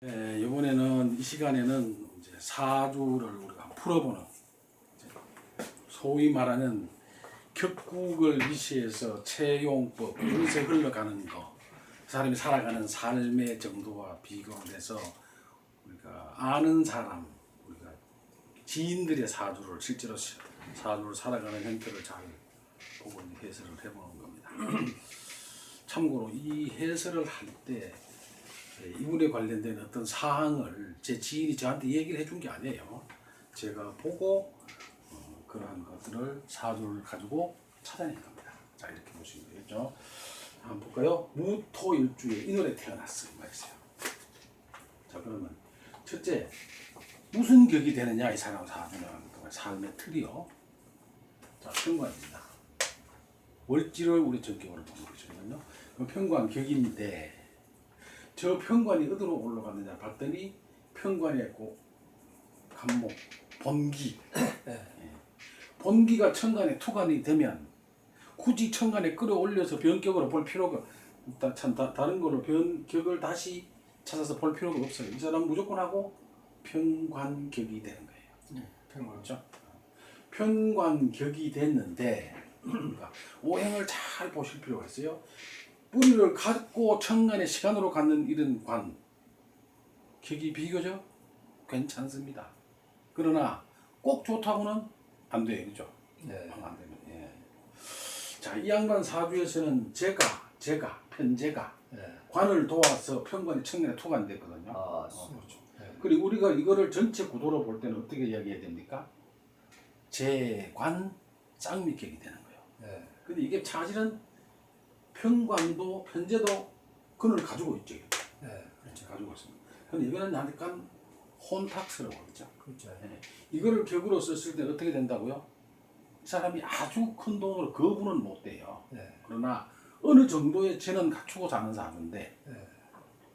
네, 이번에는 이 시간에는 이제 사주를 우리가 풀어보는 소위 말하는 격국을 위시해서 채용법 그릇에 흘러가는 거 사람이 살아가는 삶의 정도와 비교돼서 우리가 아는 사람 우리가 지인들의 사주를 실제로 시- 사주를 살아가는 형태를 잘 보고 해설을 해보는 겁니다. 참고로 이 해설을 할때 예, 이분에 관련된 어떤 사항을 제 지인이 저한테 얘기를 해준 게 아니에요. 제가 보고 어, 그러한 것들을 사주를 가지고 찾아낸 겁니다. 자 이렇게 보시면 되겠죠. 한번 볼까요? 무토일주에 인월에 태어났어요. 말이세요. 자 그러면 첫째 무슨 격이 되느냐 이 사람 사주는 그 삶의 틀이요. 자 평관입니다. 월지를 우리 전격으로 보는 거거든요. 그 평관 격인데 저 평관이 어디로 올라갔느냐 봤더니 평관에 고 간목 본기 예. 본기가 천간에 투간이 되면 굳이 천간에 끌어올려서 변격으로 볼 필요가 다, 참 다, 다른 걸로 변격을 다시 찾아서 볼 필요가 없어요. 이 사람 무조건 하고 평관격이 되는 거예요. 평화죠. 편관격이 됐는데 그러니까 오행을 잘 보실 필요가 있어요. 뿌리를 갖고 천간의 시간으로 갖는 이런 관 격이 비교적 괜찮습니다. 그러나 꼭 좋다고는 안 돼요, 그죠? 네. 안 되면 예. 자, 이 양반 사주에서는 제가 제가 편제가 네. 관을 도와서 편관이 천간에 투관됐거든요. 아, 어, 그렇죠. 네. 그리고 우리가 이거를 전체 구도로 볼 때는 어떻게 이야기해야 됩니까? 재관 쌍미격이 되는 거예요. 네. 근데 이게 사실은 평관도 편제도 근을 가지고 있죠. 네. 그렇죠. 가지고 있습니다. 근데 이거는 약간 혼탁스러워 그렇죠. 그렇죠. 네. 이거를 격으로 썼을 때 어떻게 된다고요? 이 사람이 아주 큰 돈으로 거부는 못 돼요. 네. 그러나 어느 정도의 재는 갖추고 사는 사람인데 네.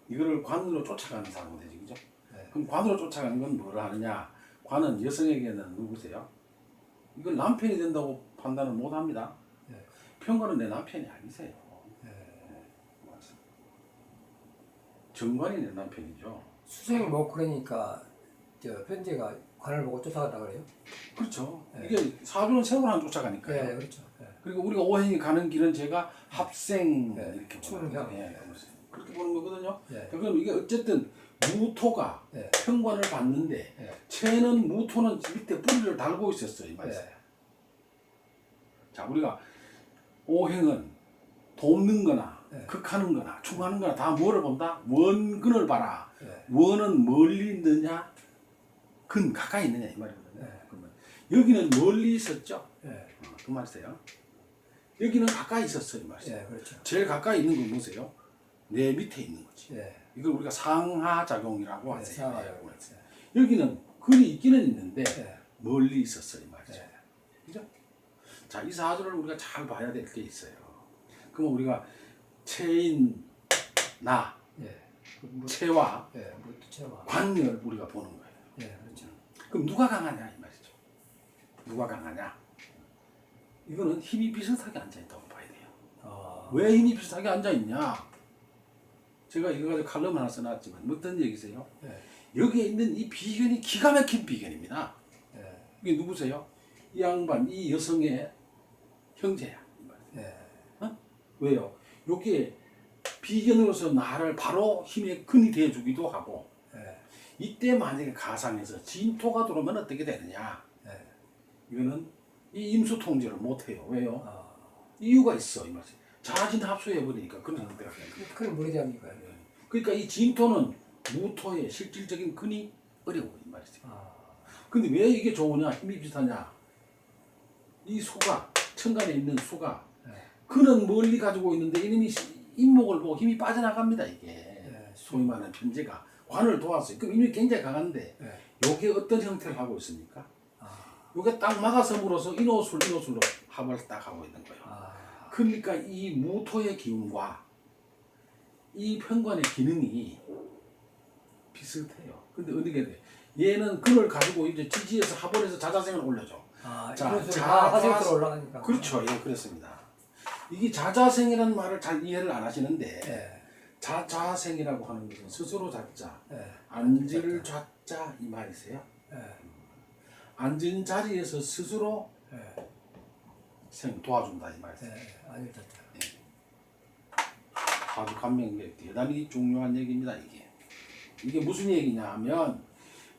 이거를 관으로 쫓아가는 사람이 되지 그죠? 네. 그럼 관으로 쫓아가는 건 뭐를 하느냐? 관은 여성에게는 누구세요? 이걸 남편이 된다고 판단을 못 합니다. 네. 평관은 내 남편이 아니세요. 네. 정관이 내 남편이죠. 수생 못 그러니까 저 편제가 관을 보고 쫓아간다 그래요? 그렇죠. 네. 이게 사주는 세월한 쫓아가니까요. 네, 그렇죠. 네. 그리고 우리가 오행이 가는 길은 제가 합생 네, 이렇게. 보는 거예요. 예, 그렇게 보는 거거든요. 네. 그럼 이게 어쨌든 무토가 네. 평관을 받는데 네. 채는 무토는 밑에 뿌리를 달고 있었어요. 이 말이에요. 네. 자 우리가 오행은 돕는 거나 네. 극하는 거나 충하는 거나 다 뭐를 본다? 원근을 봐라. 네. 원은 멀리 있느냐? 근 가까이 있느냐 이 말이거든요. 네. 그러면 여기는 멀리 있었죠. 네. 어, 그 말이세요. 여기는 가까이 있었어요 이 말이세요. 네, 그렇죠. 제일 가까이 있는 건 뭐세요? 내 밑에 있는 거지. 네. 이걸 우리가 상하 작용이라고 네, 하세요. 상하라고 네. 여기는 근이 있기는 있는데 네. 멀리 있었어요 이 말이죠. 네. 그죠? 자, 이 사주를 우리가 잘 봐야 될 게 있어요. 그럼 우리가 체인 나 네. 그 뭐, 체와 네. 뭐도 체화. 관을 우리가 보는 거예요. 네, 그렇죠. 그럼 누가 강하냐 이 말이죠. 누가 강하냐? 이거는 힘이 비슷하게 앉아 있다고 봐야 돼요. 아. 왜 힘이 비슷하게 앉아 있냐? 제가 이거 가지고 칼럼 하나 써놨지만 어떤 얘기세요? 네. 여기에 있는 이 비견이 기가 막힌 비견입니다. 네. 이게 누구세요? 이 양반, 이 여성의 형제야. 이 말이에요. 네. 왜요? 여기에 비견으로서 나를 바로 힘의 근이 되어주기도 하고 네. 이때 만약에 가상에서 진토가 들어오면 어떻게 되느냐? 네. 이거는 이 임수 통제를 못해요. 왜요? 아. 이유가 있어 이 말이에요. 자진 합수해 버리니까 그런 형태가 되는 거예요. 그- 그건 뭐라 합니까? 그러니까 이 진토는 무토의 실질적인 근이 어려워 이 말이죠. 아. 근데 왜 이게 좋으냐 힘이 비슷하냐? 이 수가 천간에 있는 수가 네. 그는 멀리 가지고 있는데 이놈이 시- 인목을 보고 힘이 빠져나갑니다 이게 네. 소위 말하는 편제가 관을 도왔어요. 그럼 힘이 굉장히 강한데 네. 요게 어떤 형태를 하고 있습니까? 아. 요게 딱 막아섬으로써 인호술 인호술로 합을 딱 하고 있는 거예요. 아. 그러니까 이 무토의 기운과 이 편관의 기능이 비슷해요. 근데 어떻게 돼? 얘는 근을 가지고 이제 지지에서 합원해서 자자생을 올려줘. 아, 자, 이런 소리 자, 다 자, 하세요 올라가니까. 그렇죠. 예, 그렇습니다. 이게 자자생이라는 말을 잘 이해를 안 하시는데 네. 자자생이라고 하는 것은 스스로 자자, 예. 앉을 좌자 이 말이세요. 예. 앉은 자리에서 스스로 예. 생 도와준다 이 말이세요. 예. 아니 됐다. 아주 감명력 대단히 중요한 얘기입니다 이게. 이게 무슨 얘기냐 하면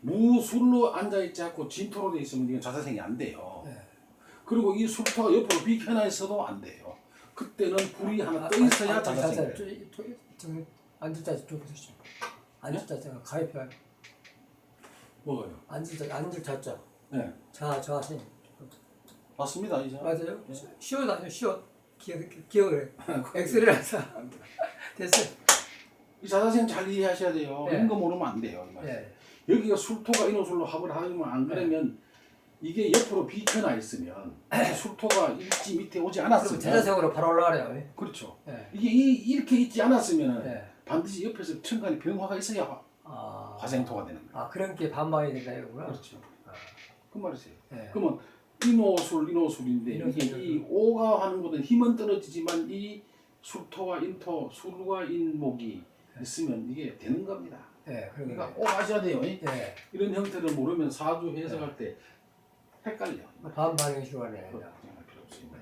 무술로 앉아있지 않고 진토로 돼 있으면 이건 자사생이 안 돼요. 예. 그리고 이 술토가 옆으로 비켜나 있어도 안 돼요. 그때는 불이 하나 떠 있어야 아, 자사생이에요. 자세. 저- 저- 지금 앉을 자세 좀 보십시오. 앉을 자세가 가입해. 뭐가요? 앉을 자 앉을 자자. 네, 자 자신. 맞습니다 이제. 맞아요? 네. 시옷 아니요 시옷. 기억 기억을 해. 엑셀이라서 됐어요. 이 자사생 잘 이해하셔야 돼요. 네. 이런 거 모르면 안 돼요. 이 말. 예. 여기가 술토가 인호술로 합을 하면 안 그러면 이게 옆으로 비켜나 있으면 이 술토가 일지 밑에 오지 않았으면 제자생으로 바로 올라가네요. 그렇죠. 예. 이게 이, 이렇게 있지 않았으면 예. 반드시 옆에서 천간에 병화가 있어야 화- 아. 화생토가 되는 거예요. 아 그런 게 반방이 된다 이거구나. 그렇죠. 아. 그 말이세요. 예. 그러면 인호술 인호술인데 인호술, 이게 이 오가 하는 것은 힘은 떨어지지만 이 술토와 인토 술과 인목이 있으면 이게 되는 겁니다. 예. 그러니까 그러니까. 꼭 아셔야 돼요. 이. 예. 이런 형태를 모르면 사주 해석할 때 헷갈려. 그거 걱정할 필요 없습니다.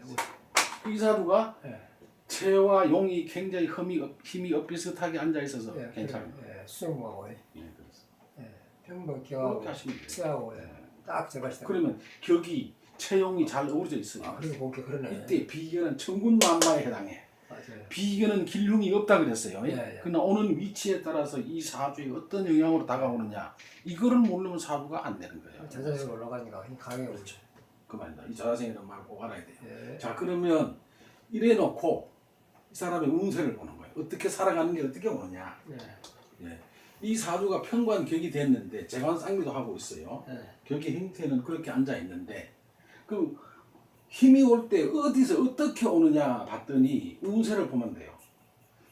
이 사주가 예. 채와 용이 굉장히 힘이 엇- 힘이 엇비슷하게 앉아 있어서 예. 괜찮아요. 예. 수영하고 예. 예, 그렇습니다. 평범 그렇게 기하고 하시면 돼요. 치하고 예. 딱 제가시다. 그러면 격이 채용이 잘 어우러져 있어요. 아 그리고 그러네. 이때 비견은 천군만마에 해당해. 맞아요. 비견은 길흉이 없다 그랬어요. 예, 예. 그러나 오는 위치에 따라서 이 사주에 어떤 영향으로 다가오느냐 이거를 모르면 사주가 안 되는 거예요. 자자생으로 올라가니까 힘 강해 오죠. 그 말입니다. 이 자생이라는 말꼭 알아야 돼요. 예. 자 그러면 이래 놓고 이 사람의 운세를 보는 거예요. 어떻게 살아가는 게 어떻게 오느냐. 예. 예. 이 사주가 편관격이 됐는데 재관 쌍미도 하고 있어요. 예. 격의 형태는 그렇게 앉아 있는데 그 힘이 올 때 어디서 어떻게 오느냐 봤더니 운세를 보면 돼요.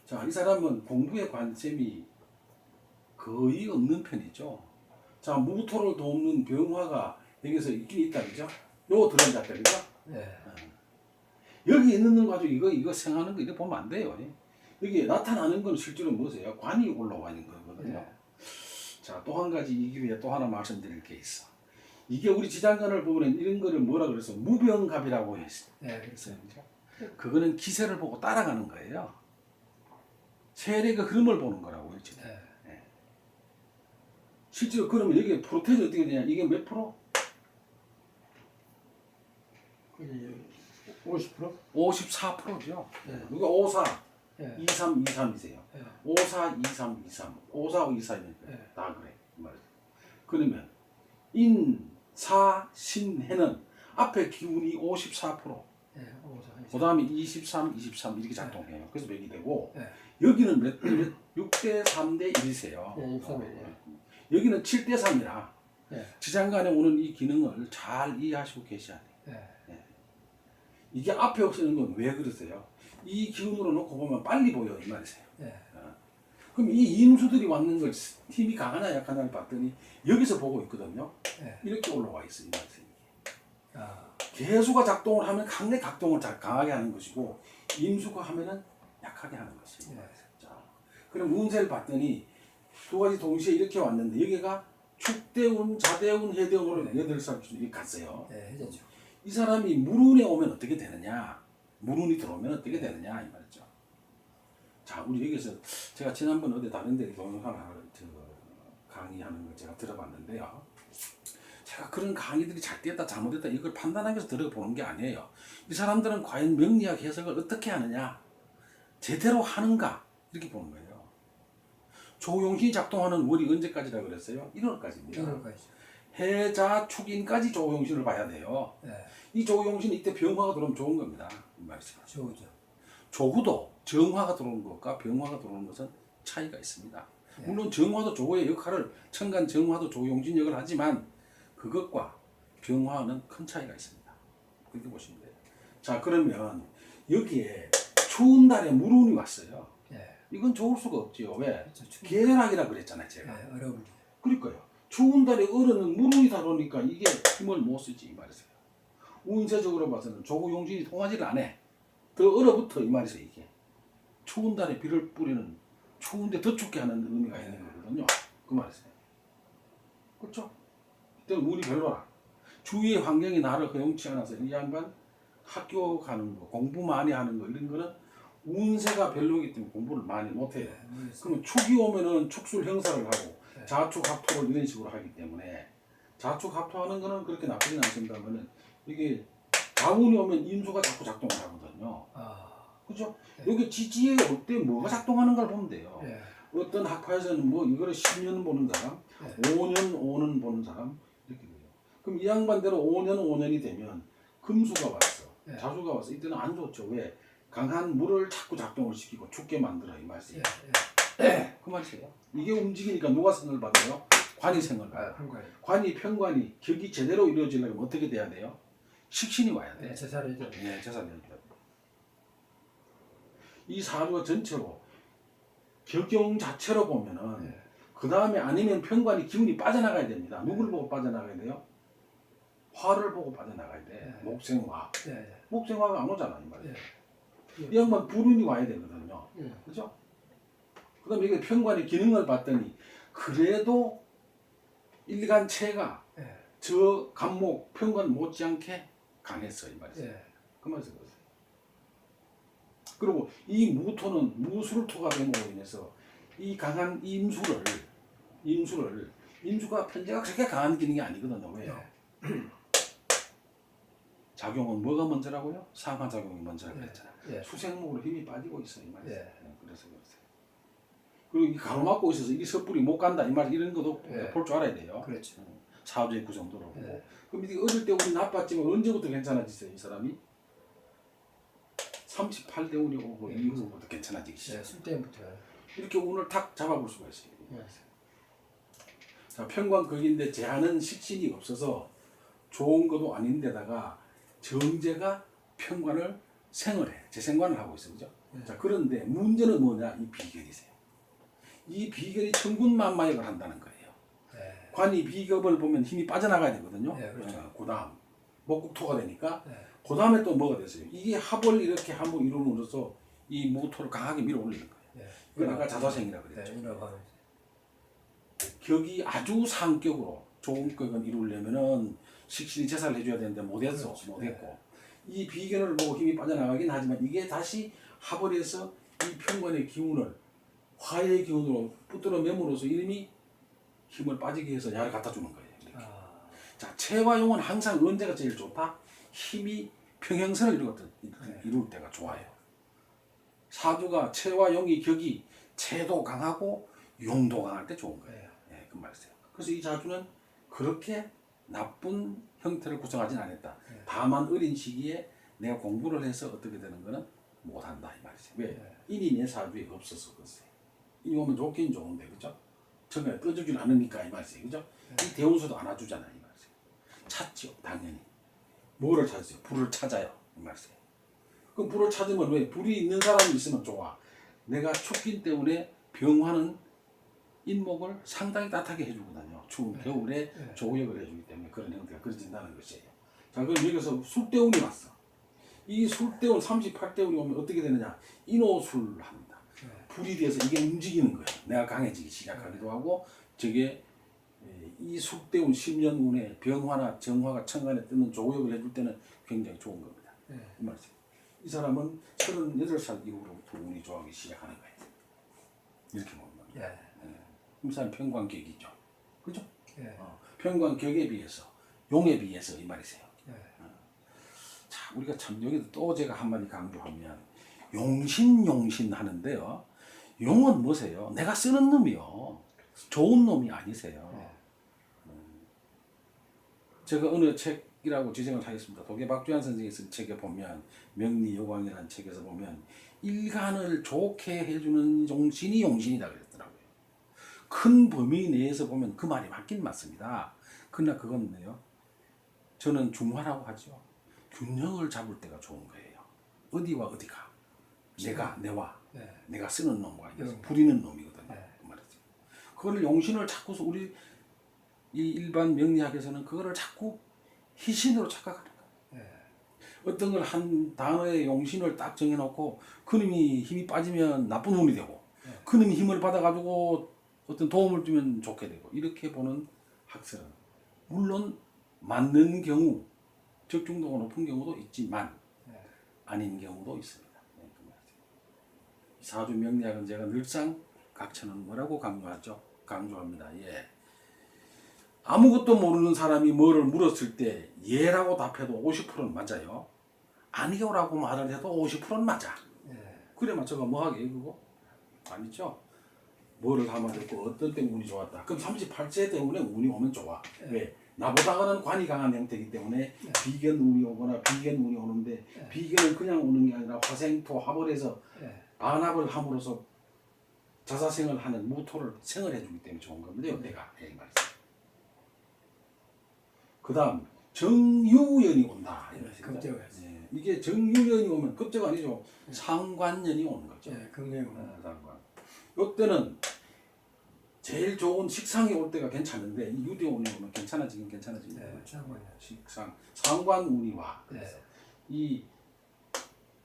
자, 이 사람은 공부에 관심이 거의 없는 편이죠. 자, 무토를 돕는 병화가 여기서 있긴 있다 그죠? 요거 들어앉았다 그죠? 예. 여기 있는 거 가지고 이거 이거 생하는 거 이거 보면 안 돼요. 여기 나타나는 건 실제로 뭐세요? 관이 올라와 있는 거거든요. 예. 자, 또 한 가지 이 기회에 또 하나 말씀드릴 게 있어. 이게 우리 지장간을 보면 이런 거를 뭐라 그래서 무병갑이라고 했어요. 예. 그렇죠. 그거는 기세를 보고 따라가는 거예요. 세력의 흐름을 보는 거라고요, 지금. 예. 실제로 그러면 여기 프로테이즈 어떻게 되냐? 이게 몇 프로? 그게 50%? 54%죠. 예. 여기 54, 예. 23, 23이세요. 예. 54, 23, 23, 54, 24이니까 예. 다 그래. 말이죠. 그러면 인, 사, 신, 해는 앞에 기운이 54%, 예. 54. 그 다음에 23, 23 이렇게 작동해요. 그래서 몇이 되고 예. 여기는 몇, 몇 6대 3대 1이세요. 예, 6대 3 이에요. 여기는 7대 3이라 예. 지장간에 오는 이 기능을 잘 이해하시고 계셔야 돼요. 예. 이게 앞에 없애는 건 왜 그러세요? 이 기운으로 놓고 보면 빨리 보여 이 말이세요. 예. 그럼 이 임수들이 왔는 걸 힘이 강하냐 약하냐를 봤더니 여기서 보고 있거든요. 예. 이렇게 올라와 있어 이 말이세요. 아. 개수가 작동을 하면 강내 각동을 잘 강하게 하는 것이고 임수가 하면은 약하게 하는 것이에요. 예. 자, 그럼 운세를 봤더니 두 가지 동시에 이렇게 왔는데 여기가 축대운, 자대운, 해대운으로 네. 여덟 살 이렇게 갔어요. 예. 해제죠. 이 사람이 물운에 오면 어떻게 되느냐? 물운이 들어오면 어떻게 되느냐 이 말이죠. 자, 우리 여기서 제가 지난번 어디 다른 데 하나 저 강의하는 걸 제가 들어봤는데요. 제가 그런 강의들이 잘 됐다 잘못됐다 이걸 판단하기 위해서 들어보는 게 아니에요. 이 사람들은 과연 명리학 해석을 어떻게 하느냐, 제대로 하는가 이렇게 보는 거예요. 조용히 작동하는 월이 언제까지라 그랬어요? 1월까지입니다. 이럴까지. 해자 축인까지 조용신을 봐야 돼요. 예. 이 조용신 이때 병화가 들어오면 좋은 겁니다. 이 말이죠. 좋죠. 조구도 정화가 들어오는 것과 병화가 들어오는 것은 차이가 있습니다. 물론 정화도 조의 역할을 천간 정화도 조용신 역을 하지만 그것과 병화는 큰 차이가 있습니다. 그렇게 보시면 돼요. 자 그러면 여기에 추운 달에 물운이 왔어요. 예. 이건 좋을 수가 없지요. 왜? 그렇죠. 추- 계락이라 그랬잖아요, 제가. 예. 어려울 때. 그러니까요. 추운 달에 얼어는 물이 다루니까 이게 힘을 못 쓰지 이 말이세요. 운세적으로 봐서는 조구 용신이 통하지를 않아. 더 얼어붙어 이 말이세요 이게. 추운 달에 비를 뿌리는 추운데 더 춥게 하는 의미가 있는 거거든요. 그 말이세요. 그렇죠? 이때는 운이 별로라. 주위의 환경이 나를 허용치 않아서 이 양반 학교 가는 거, 공부 많이 하는 거 이런 거는 운세가 별로이기 때문에 공부를 많이 못해요. 그러면 축이 오면은 축술 형사를 하고 네. 자축 합토를 이런 식으로 하기 때문에 자축 합토하는 거는 그렇게 나쁘진 않습니다만은 이게 다운이 오면 인수가 자꾸 작동을 하거든요. 아, 그죠? 네. 여기 지지에 올 때 뭐가 작동하는 걸 보면 돼요. 예. 어떤 학파에서는 뭐 이거를 10년 보는 사람, 네. 5년 5년 보는 사람 이렇게 돼요. 그럼 이 양반대로 5년 5년이 되면 금수가 왔어. 네. 자수가 왔어. 이때는 안 좋죠. 왜? 강한 물을 자꾸 작동을 시키고 춥게 만들어 이 말이에요. 예. 그 말이에요. 이게 움직이니까 누가 생을 받아요? 관이 생을 아, 받아요. 한 거예요. 관이 평관이 격이 제대로 이루어지려면 어떻게 돼야 돼요? 식신이 와야 돼. 네, 제사를 좀. 예, 재산이 돼야 돼. 이 사주가 전체로 격경 자체로 보면은 예. 그 다음에 아니면 평관이 기운이 빠져나가야 됩니다. 누구를 보고 빠져나가야 돼요? 화를 보고 빠져나가야 돼. 네. 목생화. 예. 예. 목생화가 안 오잖아, 이 말이야. 예. 이 양반 불운이 와야 되거든요. 예. 그죠? 그 다음에 이게 평관의 기능을 봤더니 그래도 일간체가 예. 저 간목 평관 못지않게 강했어 이 말이죠. 예. 그 말이죠. 그리고 이 무토는 무술토가 됨으로 인해서 이 강한 임수를 임수를 임수가 편제가 그렇게 강한 기능이 아니거든요. 왜요? 작용은 뭐가 먼저라고요? 상하 작용이 먼저라고 했잖아요. 예. 수생목으로 힘이 빠지고 있어 이 말이죠. 예. 네, 그래서 그러세요. 그리고 이 가로막고 있어서 이 섣불이 못 간다 이 말 이런 것도 예. 볼줄 알아야 돼요. 그렇죠. 사주의 그 정도로 보고. 예. 그럼 이게 어릴 때 운이 나빴지만 언제부터 괜찮아지세요 이 사람이? 38대 운이 오고 예. 이후부터 괜찮아지기 시작. 예. 술 때부터. 이렇게 운을 탁 잡아볼 수가 있어요. 예. 자 평관 극인데 제한은 식신이 없어서 좋은 것도 아닌데다가 정제가 평관을 생을 해 재생관을 하고 있어 그죠? 네. 자 그런데 문제는 뭐냐 이 비결이세요. 이 비결이 천군만마역을 한다는 거예요. 예. 관이 비겁을 보면 힘이 빠져나가야 되거든요. 네, 그렇죠. 그 다음 목국토가 되니까 예. 그 다음에 또 뭐가 됐어요? 이게 합을 이렇게 한번 이루면서 이 모토를 강하게 밀어 올리는 거예요. 예. 이걸 아까 자사생이라 네, 그랬죠. 하면 격이 아주 상격으로 좋은 격은 이루려면은 식신이 제사를 해줘야 되는데 못했어 그렇죠. 못했고 이 비견을 보고 힘이 빠져나가긴 하지만 이게 다시 합을 해서 이 평관의 기운을 화의 기운으로 붙들어 매물어서 이름이 힘을 빠지게 해서 야를 갖다 주는 거예요. 자 체와 용은 항상 언제가 제일 좋다? 힘이 평행선을 이루거든 네. 이룰 때가 좋아요. 사주가 체와 용이 격이 체도 강하고 용도 강할 때 좋은 거예요. 예. 예, 그 말이세요. 그래서 이 자주는 그렇게 나쁜 형태를 구성하진 않았다. 네. 다만 어린 시기에 내가 공부를 해서 어떻게 되는 거는 못한다 이 말이죠. 왜? 네. 내 사주에 없어서 그랬어요. 인이 오면 좋긴 좋은데 그죠? 정말 떠주질 않으니까 이 말이죠. 그죠? 이 대운수도 안아주잖아 이 말이죠. 찾죠 당연히. 뭐를 찾으세요? 불을 찾아요 이. 그럼 불을 찾으면 왜? 불이 있는 사람이 있으면 좋아. 내가 춥기 때문에 병화는 인목을 상당히 따뜻하게 해주거든요. 추운 겨울에 네. 조역을 해주기 때문에 그런 형태가 그려진다는 것이에요. 자, 그럼 여기서 술대운이 왔어. 이 술대운 38대운이 오면 어떻게 되느냐? 인호술 합니다. 네. 불이 돼서 이게 움직이는 거예요. 내가 강해지기 시작하기도 하고 저게 에, 이 술대운 10년 운에 병화나 정화가 천간에 뜨는 조역을 해줄 때는 굉장히 좋은 겁니다. 예. 이 말이죠. 이 사람은 38살 이후로부터 운이 좋아하기 시작하는 거예요. 이렇게 보면 됩니다. 예. 이 사람 평관격이죠. 그죠? 예. 어, 평관격에 비해서 용에 비해서 이 말이세요. 예. 자, 우리가 참 여기도 또 제가 한마디 강조하면 용신 용신 하는데요. 용은 뭐세요? 내가 쓰는 놈이요. 좋은 놈이 아니세요. 네. 제가 어느 책이라고 지정을 하겠습니다. 독일 박주환 선생이 쓴 책에 보면 명리여광이라는 책에서 보면 일간을 좋게 해주는 용신이 용신이다 그랬더라고요. 큰 범위 내에서 보면 그 말이 맞긴 맞습니다. 그러나 그건 뭐예요? 저는 중화라고 하죠. 균형을 잡을 때가 좋은 거예요. 어디와 어디가 내가 내와 예. 내가 쓰는 놈과 음. 부리는 놈이거든요. 네. 그 말이죠. 그거를 용신을 자꾸서 우리 이 일반 명리학에서는 그거를 자꾸 희신으로 착각하는 거예요. 예. 어떤 걸 한 단어의 용신을 딱 정해놓고 그놈이 힘이 빠지면 나쁜 운이 되고 그놈이 힘을 받아가지고 어떤 도움을 주면 좋게 되고 이렇게 보는 학설은 물론 맞는 경우 적중도가 높은 경우도 있지만 네. 아닌 경우도 있습니다. 네, 그 사주 명리학은 제가 늘상 각처는 뭐라고 강조하죠? 강조합니다. 예. 아무것도 모르는 사람이 뭐를 물었을 때 예라고 답해도 50%는 맞아요. 아니요라고 말을 해도 50%는 맞아. 예. 그래 맞춰가 뭐 하게 그거? 아니죠. 뭐를 담아듣고 어떤 때 운이 좋았다. 그럼 38세 때문에 운이 오면 좋아. 왜? 나보다는 관이 강한 형태이기 때문에 비견 운이 오거나 비견 운이 오는데 비견은 그냥 오는 게 아니라 화생토 합을해서 예. 안합을 함으로써 자사생을 하는 무토를 생을 해주기 때문에 좋은 겁니다. 이때가 예, 말이죠. 그 다음 정유연이 온다. 식이죠. 급제가 예, 이게 정유연이 오면 급제가 아니죠. 상관년이 오는 거죠. 예. 금년 어, 상관. 이때는 제일 좋은 식상이 올 때가 괜찮은데 이 유대 운이 오면 괜찮아지긴 괜찮아집니다. 예. 참고요. 식상 상관 운이 와. 예. 그래서 이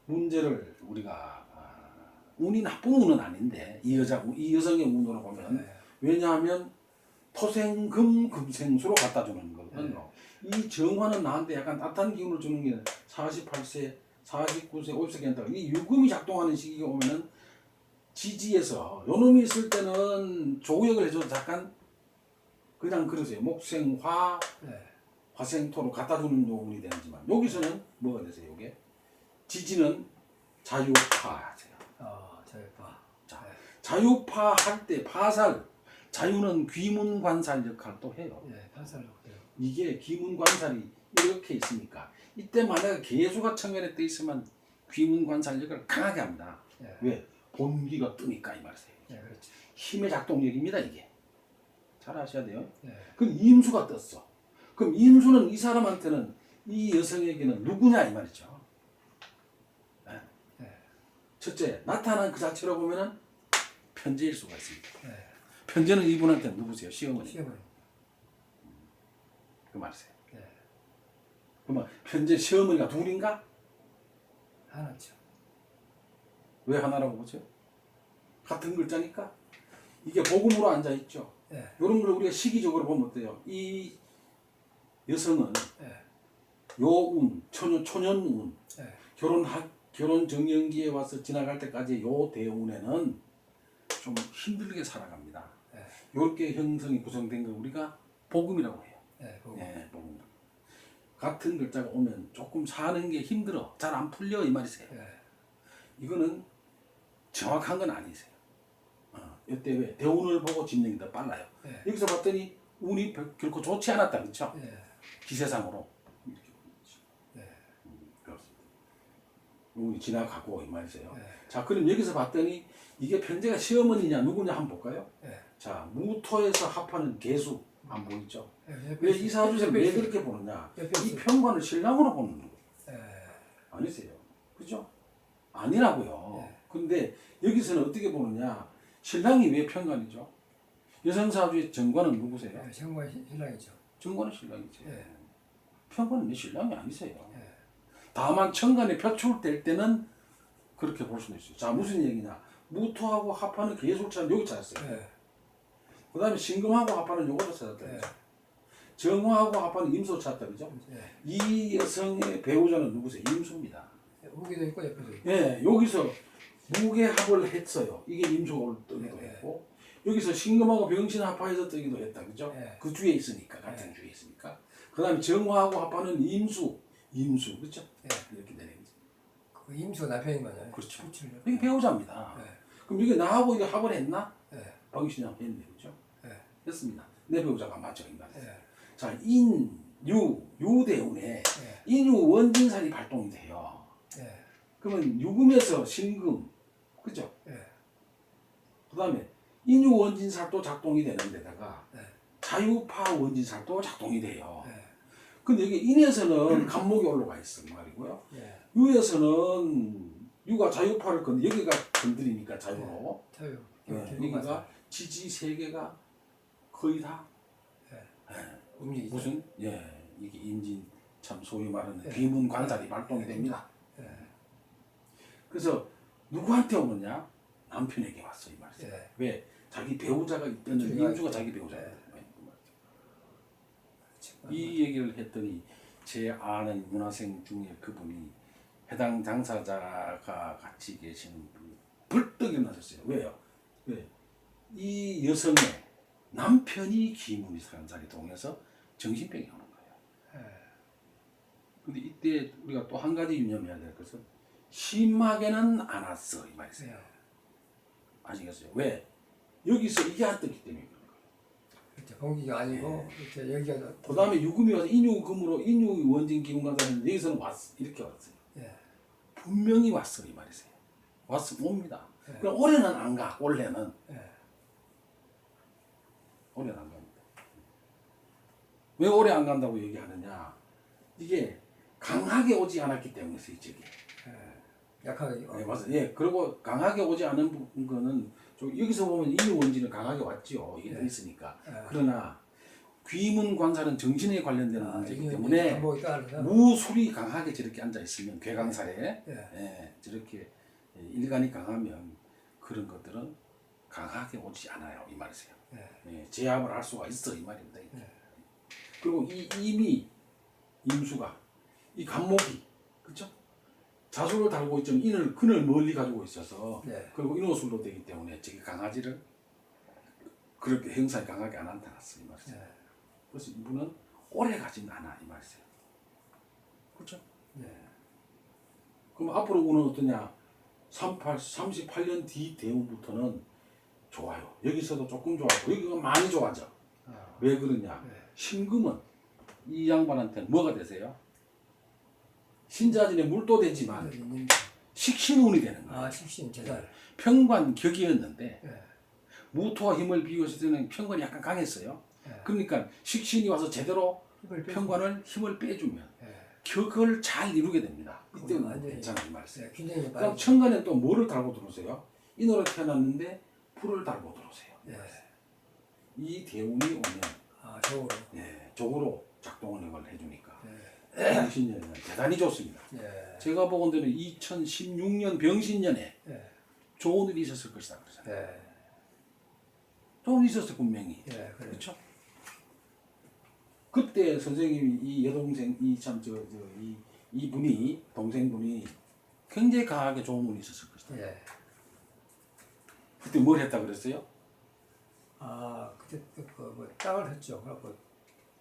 문제를 우리가 아, 운이 나쁜 운은 아닌데 이 여자 운- 이 여성의 운으로 보면 예. 왜냐하면 토생금 금생수로 갖다 주는 거거든요. 이 정화는 나한테 약간 따뜻한 기운을 주는 게 48세, 49세, 50세 괜찮다. 이 유금이 작동하는 시기가 오면은 지지에서 요놈이 있을 때는 조역을 해줘도 잠깐 그냥 그러세요. 목생화, 예. 화생토로 갖다 주는 요운이 되지만 여기서는 뭐가 되세요? 요게 지지는 자유파세요. 어, 잘 봐. 자, 자유파 할 때 파살 자유는 귀문관살 역할도 해요. 예. 판사로 그래요. 이게 귀문관살이 이렇게 있으니까 이때 만약에 개수가 청년에 떠 있으면 귀문관살 역을 강하게 합니다. 예. 왜? 본기가 뜨니까 이 말이세요. 예. 그렇지. 힘의 작동력입니다 이게. 잘 아셔야 돼요. 예. 그럼 임수가 떴어. 그럼 임수는 이 사람한테는 이 여성에게는 누구냐 이 말이죠. 예. 예. 첫째 나타난 그 자체로 보면은 편제일 수가 있습니다. 예. 편제는 이분한테 누구세요? 시어머니. 그 말이세요. 예. 그러면 편제 시어머니가 둘인가? 하나죠. 왜 하나라고 보죠? 같은 글자니까 이게 복음으로 앉아 있죠. 예. 이런 걸 우리가 시기적으로 보면 어때요? 이 여성은 예. 요운, 초년, 초년운, 예. 결혼 학 결혼 정년기에 와서 지나갈 때까지 요 대운에는 좀 힘들게 살아갑니다. 예. 이렇게 형성이 구성된 걸 우리가 복음이라고 해요. 예. 그거. 예, 복음. 같은 글자가 오면 조금 사는 게 힘들어, 잘 안 풀려 이 말이세요. 예. 이거는 정확한 건 아니세요. 어, 이때 왜 대운을 보고 짚는 게 더 빨라요. 예. 여기서 봤더니 운이 별- 결코 좋지 않았다, 그렇죠? 예. 기세상으로 이렇게 거지. 예. 음, 그렇습니다. 운이 지나가고 이 말이세요. 예. 자, 그럼 여기서 봤더니 이게 편제가 시어머니냐 누구냐 한번 볼까요? 예. 자, 무토에서 합하는 개수 안 보이죠? 예. 왜이 사주에서 옆에 왜. 그렇게 보느냐? 이. 편관을 신랑으로 보는 거예요. 예. 아니세요. 그죠? 아니라고요. 네. 근데 여기서는 어떻게 보느냐? 신랑이 왜 편관이죠? 여성 사주의 정관은 누구세요? 예. 정말 신랑이죠. 정관은 신랑이지. 네. 편관은 내 신랑이 아니세요. 예. 다만 천간에 표출될 때는 그렇게 볼 수도 있어요. 자 무슨 얘기냐? 무토하고 합하는 계술차는 여기 찾았어요. 예. 그 다음에 신금하고 합하는 요거도 찾았다. 예. 그죠? 정화하고 합하는 임수 찾았다. 그죠? 예. 이 여성의 배우자는 누구세요? 임수입니다. 무기도 있고 옆에도 있고. 예, 여기서 무게합을 했어요. 이게 임수가 뜨기도 네. 했고 여기서 신금하고 병신 합하해서 뜨기도 했다. 그죠? 네. 그 주에 있으니까 같은 주에 있으니까. 그 다음에 정화하고 합하는 임수, 임수, 그렇죠? 예. 이렇게 되는 거죠. 그 임수 남편인 거잖아요. 그렇죠. 이게 배우자입니다. 예. 그럼 이게 나하고 이게 합을 했나? 예. 박유신이랑 했네, 그죠? 예. 했습니다. 내 배우자가 말이에요. 예. 자, 인, 유, 유대운에 예. 인유 원진살이 발동이 돼요. 예. 그러면 유금에서 신금, 그죠? 예. 그 다음에 인유 원진살도 작동이 되는 데다가 네. 자유파 원진살도 작동이 돼요. 예. 근데 여기 인에서는 간목이 올라가 있어 말이고요. 예. 유에서는 유가 자유파를 건드 여기가 건드리니까 자유로 자유. 네, 길고 여기가 지지 세 개가 거의 다 움직이죠. 무슨 예 이게 인진 참 소위 말하는 네. 비문 관살이 발동이 됩니다. 예. 그래서 누구한테 오느냐? 남편에게 왔어 이 말이죠. 예. 왜 자기 배우자가 배우자가 임수가 있죠. 자기 배우자거든요. 예. 이 얘기를 했더니 제 아는 문화생 중에 그분이 해당 당사자가 같이 계시는 분이 벌떡 일어나셨어요. 왜요? 왜? 이 여성의 남편이 기문이 사람자리 동해서 정신병이 오는 거예요. 근데 이때 우리가 또 한 가지 유념해야 될 것은 심하게는 안 왔어 이 말이세요. 예. 아시겠어요? 왜? 여기서 이게 안 떴기 때문에. 그렇죠. 공기가 아니고 이렇게 여기가 그 다음에 유금이 와서 인유금으로 인유 원진 했는데 여기서는 왔어 이렇게 왔어요. 예. 분명히 왔어 이 말이세요. 왔어 옵니다. 네. 그럼 올해는 안 가. 올해는 예. 올해는 안 갑니다. 왜 올해 안 간다고 얘기하느냐? 이게 강하게 오지 않았기 때문이죠 이쪽이. 약하게 네, 맞아요. 예, 그리고 강하게 오지 않은 부- 거는 좀 여기서 보면 인유 원진은 강하게 왔죠. 이게 돼 네. 있으니까. 네. 그러나 귀문 관사는 정신에 관련된 아, 문제이기 때문에 무술이 강하게 저렇게 앉아 있으면 괴강살에 예. 예, 저렇게 일간이 강하면 그런 것들은 강하게 오지 않아요 이 말이세요. 예. 예, 제압을 할 수가 있어 이 말입니다. 그리고 이 이미 임수가 이 간목이 그렇죠? 자수를 달고 있지만 인을 근을 멀리 가지고 있어서 네. 그리고 인호술로 되기 때문에 저기 강아지를 그렇게 행사에 강하게 안 나타났어 이. 예. 그래서 이분은 오래 가진 않아 이 말이세요. 그렇죠? 예. 그럼 앞으로 우는 어떠냐? 38, 38년 뒤 대운부터는 좋아요. 여기서도 조금 좋아고 여기가 많이 좋아져. 아. 왜 그러냐? 네. 신금은 이 양반한테는 뭐가 되세요? 신자진에 물도 되지만 님 식신운이 되는 거예요. 아 식신 제살. 평관 격이었는데 예. 무토와 힘을 비교했을 때는 평관이 약간 강했어요. 예. 그러니까 식신이 와서 제대로. 평관을 힘을 빼주면 예. 격을 잘 이루게 됩니다. 이때는 이 말씀. 예. 굉장히 그럼. 천간에 또 뭐를 달고 들어오세요? 인으로 태어났는데 풀을 달고 들어오세요. 예. 이 대운이 오면 아 저으로. 예, 적으로 작동을 해주니까 예. 병신년에는 대단히 좋습니다. 예. 제가 보건대는 2016년 병신년에 예. 좋은 일이 있었을 것이다 그러잖아요. 예. 좋은 일이 있었어 분명히. 예. 그래. 그렇죠? 그때 선생님이 이 여동생 이 참저저이 이분이 동생분이 굉장히 강하게 좋은 운이 있었을 것이다. 예. 그때 뭘 했다 그랬어요? 아 그때 그뭐 땅을 했죠. 그래갖고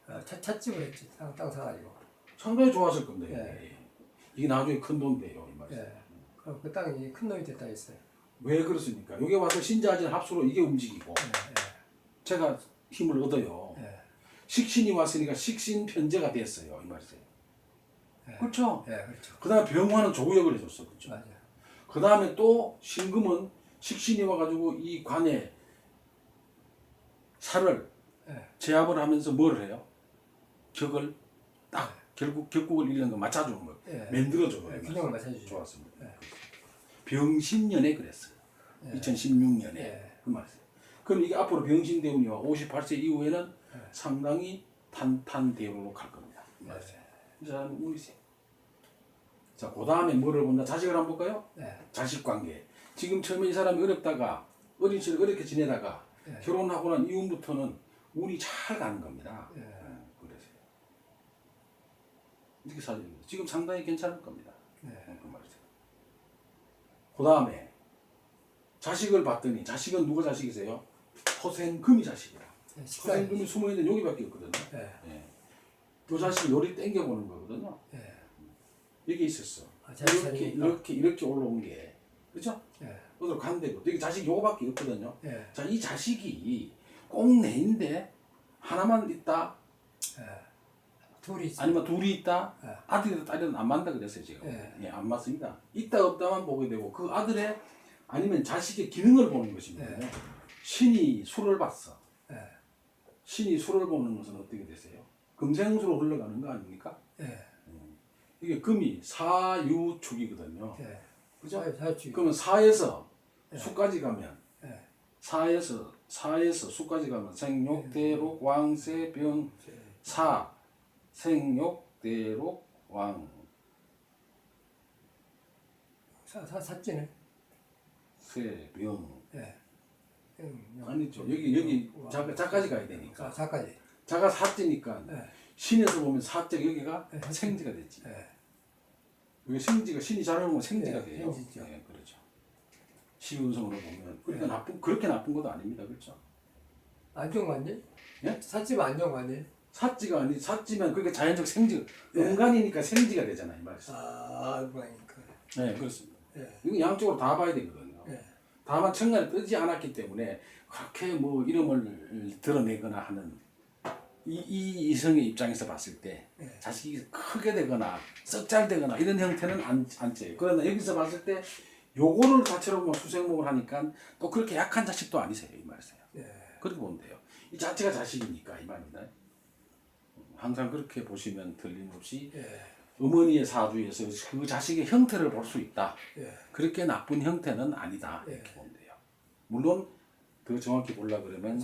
아, 찻 찻집을 했지. 땅, 땅 사가지고. 상당히 좋았을 건데 예. 이게 나중에 큰 돈 돼요 이 말이에요. 예. 그럼 그 땅이 큰 놈이 됐다 했어요. 왜 그렇습니까? 여기 와서 신자진 합수로 이게 움직이고 예. 제가 힘을 얻어요. 예. 식신이 왔으니까 식신 편제가 됐어요 이 말이세요. 예. 그렇죠? 예. 그렇죠. 그다음 병화는 조구역을 해줬어, 그렇죠? 맞아요. 그 다음에 또 신금은 식신이 와가지고 이 관에 살을 예. 제압을 하면서 뭘 해요? 격을 딱 결국 격국을 잃는 거 맞춰주는 거, 예. 만들어줘요. 예. 균형을 맞춰주죠. 좋았습니다. 예. 병신년에 그랬어요. 예. 2016년에 예. 그 말이에요. 그럼 이게 앞으로 병신 대운이와 58세 이후에는 예. 상당히 탄탄 대운으로 갈 겁니다. 이 예. 말이에요. 이 사람은 운이세요. 자, 그 다음에 뭐를 본다? 자식을 한번 볼까요? 예. 자식 관계. 지금 처음에 이 사람이 어렵다가 어린 시절 어렵게 지내다가 예. 결혼하고 난 이후부터는 운이 잘 가는 겁니다. 예. 그래서요. 이렇게 사진입니다. 지금 상당히 괜찮을 겁니다. 예. 그 말이죠. 그 다음에 자식을 봤더니 자식은 누가 자식이세요? 토생금이 자식이라. 예. 식사. 토생금이 숨어 있는 여기밖에 없거든요. 예. 예. 그 자식 요리 땡겨보는 거거든요. 예. 여기 있었어. 아, 이렇게. 이렇게 이렇게 올라온 게 그렇죠? 예. 어디로 간대고 여기 자식 요거밖에 없거든요. 예. 자, 이 자식이 꼭 내인데 하나만 있다 예. 둘이 있어. 아니면 둘이 있다 예. 아들이든 딸이든 안 맞다 그랬어요 지금 예. 예, 안 맞습니다 있다 없다만 보게 되고 그 아들의 아니면 자식의 기능을 보는 것입니다 예. 신이 술을 봤어 예. 신이 술을 보는 것은 어떻게 되세요 금생수로 흘러가는 거 아닙니까 예. 이게 금이 사유축이거든요 예. 그죠 사회 사회주의. 그러면 사에서 예. 수까지 가면 예. 사에서 사에서 수까지 가면 생욕 대록 왕세 병사 생욕 대록 왕 사, 사. 새, 명. 예. 음, 아니죠. 여기 여기 와. 자가 자까지 가야 되니까. 자, 자까지. 자가 사지니까 예. 신에서 보면 사자 여기가 네, 생지가 됐지. 예. 여기 생지가 신이 잘 오면 생지가 네, 돼요. 생지죠. 네, 그렇죠. 시운성으로 보면 그러니까 나쁜 그렇게 나쁜 것도 아닙니다. 그렇죠. 안정 맞니? 예? 사집 안정 맞니? 사지가 아니 사지면 그게 자연적 생지 네. 연간이니까 생지가 되잖아요. 이 말씀. 아, 그러니까. 네 그렇습니다. 예. 이거 양쪽으로 다 봐야 되거든요. 예. 다만 천간에 뜨지 않았기 때문에 그렇게 뭐 이름을 드러내거나 하는 이, 이 이성의 입장에서 봤을 때 예. 자식이 크게 되거나 썩잘 되거나 이런 형태는 안, 안 째요. 그러나 여기서 봤을 때 요거를 자체로 뭐 수생목을 하니까 또 그렇게 약한 자식도 아니세요. 이 말이세요. 예. 그렇게 보면 돼요. 이 자체가 자식이니까 이 말입니다. 항상 그렇게 보시면 틀림없이 예. 어머니의 사주에서 그 자식의 형태를 볼 수 있다. 예. 그렇게 나쁜 형태는 아니다 이렇게 예. 보면 돼요. 물론 더 정확히 보려 그러면.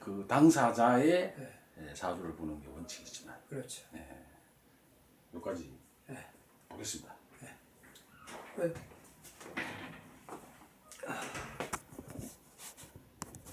그 당사자의 예. 예, 사주를 보는 게 원칙이지만 그렇죠. 여기까지 예. 보겠습니다. 끝. Ugh.